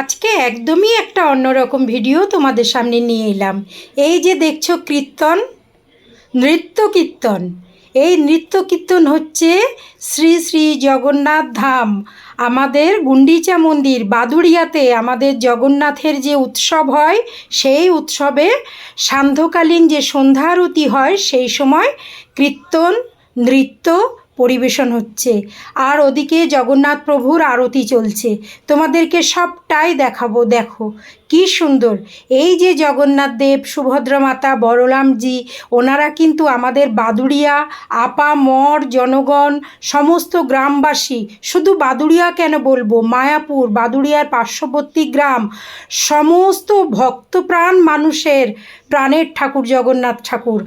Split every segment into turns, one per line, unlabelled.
আজকে একদমই একটা অন্যরকম ভিডিও তোমাদের সামনে নিয়ে এলাম। এই যে দেখছ কীর্তন নৃত্য কীর্তন এই নৃত্য কীর্তন হচ্ছে শ্রী শ্রী জগন্নাথ ধাম, আমাদের গুন্ডিচা মন্দির, বাদুড়িয়াতে আমাদের জগন্নাথের যে উৎসব হয়, সেই উৎসবে সান্ধ্যকালীন যে সন্ধ্যা আরতি হয়, সেই সময় কীর্তন, নৃত্য পরিবেশন হচ্ছে। আর ওদিকে জগন্নাথ প্রভুর আরতি চলছে। তোমাদেরকে সবটাই দেখাবো, দেখো। কি সুন্দর। এই যে জগন্নাথ দেব, সুভদ্রা মাতা বলরামজি ওনারা কিন্তু আমাদের বাদুড়িয়া, আপা, মর, জনগণ, সমস্ত গ্রামবাসী, শুধু বাদুড়িয়া কেন বলব? মায়াপুর, বাদুড়িয়ার পার্শ্ববর্তী গ্রাম, সমস্ত ভক্তপ্রাণ মানুষের প্রাণের ঠাকুর জগন্নাথ ঠাকুর।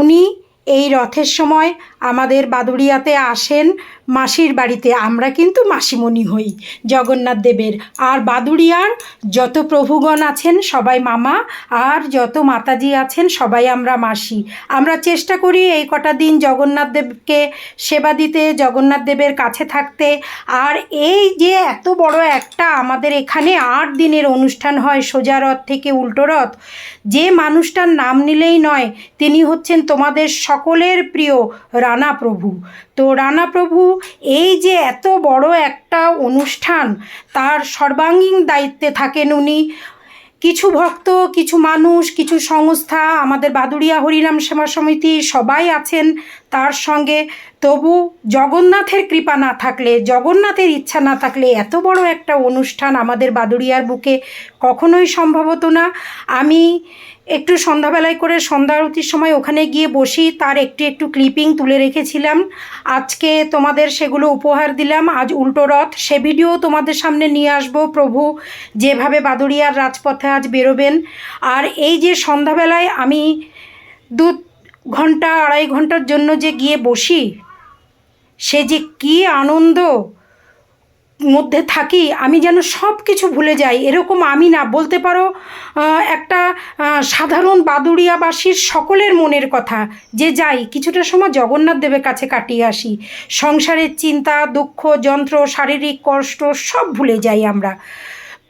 উনি এই রথের সময় আমাদের বাদুড়িয়াতে আসেন মাসির বাড়িতে আমরা কিন্তু মাসিমণি হই। জগন্নাথ দেবের। আর বাদুড়িয়ার যত প্রভুগণ আছেন সবাই মামা, আর যত মাতাজি আছেন সবাই আমরা মাসি। আমরা চেষ্টা করি এই কটা দিন জগন্নাথ দেবকে সেবা দিতে, জগন্নাথ দেবের কাছে থাকতে। আর এই যে এত বড় একটা আমাদের এখানে আট দিনের অনুষ্ঠান হয় সোজা রথ থেকে উল্টো রথ, যে মানুষটার নাম নিলেই নয়, তিনি হচ্ছেন তোমাদের সকলের প্রিয় রানা প্রভু। তো রানা প্রভু এই যে এত বড় একটা অনুষ্ঠান, তার সর্বাঙ্গীন দায়িত্বে থাকেন উনি। কিছু ভক্ত, কিছু মানুষ, কিছু সংস্থা, আমাদের বাদুড়িয়া হরিরাম সেবা সমিতি, সবাই আছেন। তার সঙ্গে তবু জগন্নাথের কৃপা না থাকলে, জগন্নাথের ইচ্ছা না থাকলে এত বড় একটা অনুষ্ঠান আমাদের বাদুড়িয়ার বুকে কখনোই সম্ভব হতো না। আমি একটু সন্ধ্যাবেলায় করে সন্ধ্যা আরতির সময় ওখানে গিয়ে বসি, তার একটু একটু ক্লিপিং তুলে রেখেছিলাম। আজকে তোমাদের সেগুলো উপহার দিলাম, আজ উল্টো রথ। সে ভিডিও তোমাদের সামনে নিয়ে আসব, প্রভু যেভাবে বাদুড়িয়ার রাজপথে আজ বেরোবেন। আর এই যে সন্ধ্যাবেলায় আমি দু ঘণ্টা, আড়াই ঘণ্টার জন্য যে গিয়ে বসি, সে যে কী আনন্দ মধ্যে থাকি, আমি যেন সব কিছু ভুলে যাই, এরকম আমি না। বলতে পারো একটা সাধারণ বাদুড়িয়াবাসীর সকলের মনের কথা, যে যাই, কিছুটা সময় জগন্নাথ দেবের কাছে কাটিয়ে আসি। সংসারের চিন্তা, দুঃখ, যন্ত্র, শারীরিক কষ্ট সব ভুলে যাই আমরা।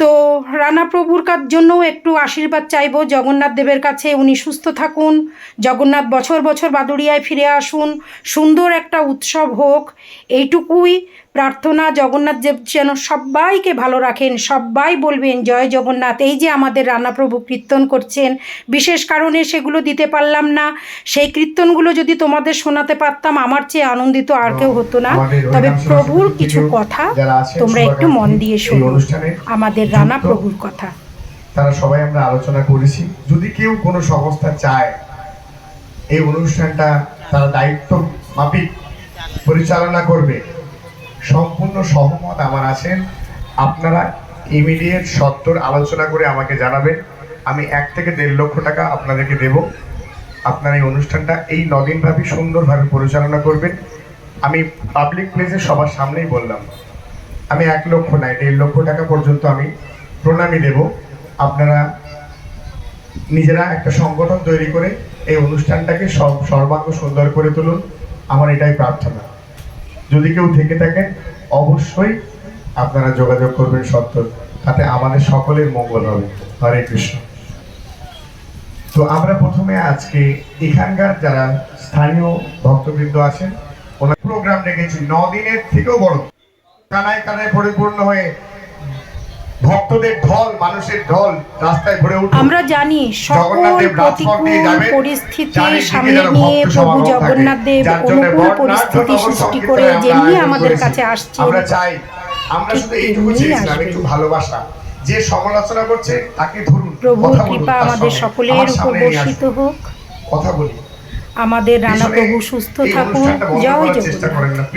তো রানা প্রভুর কার জন্যও একটু আশীর্বাদ চাইব। জগন্নাথ দেবের কাছে উনি সুস্থ থাকুন। জগন্নাথ বছর বছর বাদুড়িয়ায় ফিরে আসুন। সুন্দর একটা উৎসব হোক। এইটুকুই প্রার্থনা জগন্নাথ দেব যেন সবাইকে ভালো রাখেন সবাই বলবেন জয় জগন্নাথ। এই যে আমাদের রানাপ্রভু কীর্তন করছেন বিশেষ কারণে সেগুলো দিতে পারলাম না। সেই কীর্তনগুলো যদি তোমাদের শোনাতে পারতাম আমার চেয়ে আনন্দিত আর কেউ হতো না। তবে প্রভুর কিছু কথা তোমরা একটু মন দিয়ে শোনো। আমাদের রানা প্রভুর কথা।
তারা সবাই আমরা আলোচনা করেছি। যদি কেউ কোনো সংস্থা চায় এই অনুষ্ঠানটা তারা দায়িত্ব মাফিক পরিচালনা করবে। সম্পূর্ণ সহমত আমার আছেন। আপনারা ইমিডিয়েট সত্তর আলোচনা করে আমাকে জানাবেন। আমি এক থেকে দেড় লক্ষ টাকা আপনাদেরকে দেব। আপনারা এই অনুষ্ঠানটা এই নদিনব্যাপী সুন্দরভাবে পরিচালনা করবেন। আমি পাবলিক প্লেসে সবার সামনেই বললাম। আমি এক লক্ষ নয়, দেড় লক্ষ টাকা পর্যন্ত আমি প্রণামী দেব। আপনারা নিজেরা একটা সংগঠন তৈরি করে এই অনুষ্ঠানটাকে সব সর্বাঙ্গ সুন্দর করে তুলুন। আমার এটাই প্রার্থনা। যদি কেউ থেকে থাকেন, অবশ্যই আপনারা যোগাযোগ করবেন সত্তর তাতে আমাদের সকলের মঙ্গল হবে। হরে কৃষ্ণ। তো আমরা প্রথমে আজকে এখানকার যারা স্থানীয় ভক্তবৃন্দ আছেন, ওনার প্রোগ্রাম রেখেছি দিনের থেকেও বড়। কানায় কানায় পরিপূর্ণ হয়ে ভক্তদের ঢল মানুষের ঢল রাস্তায় ভরে উঠে
আমরা জানি সকল প্রতিকূল পরিস্থিতি সামনে নিয়ে প্রভু জগন্নাথ দেব অনুকূল পরিস্থিতি সৃষ্টি করে যেমনি আমাদের কাছে আসছে।
আমরা চাই আমরা শুধু এইটুকু চেয়েছিলাম একটু ভালোবাসা। যে সমালোচনা করছে তাকে ধরুন বলুন
কৃপা আমাদের। সকলের উপর বর্ষিত হোক।
কথা বলি।
আমাদের রানা প্রভু সুস্থ থাকুন। জয় জগন্নাথ।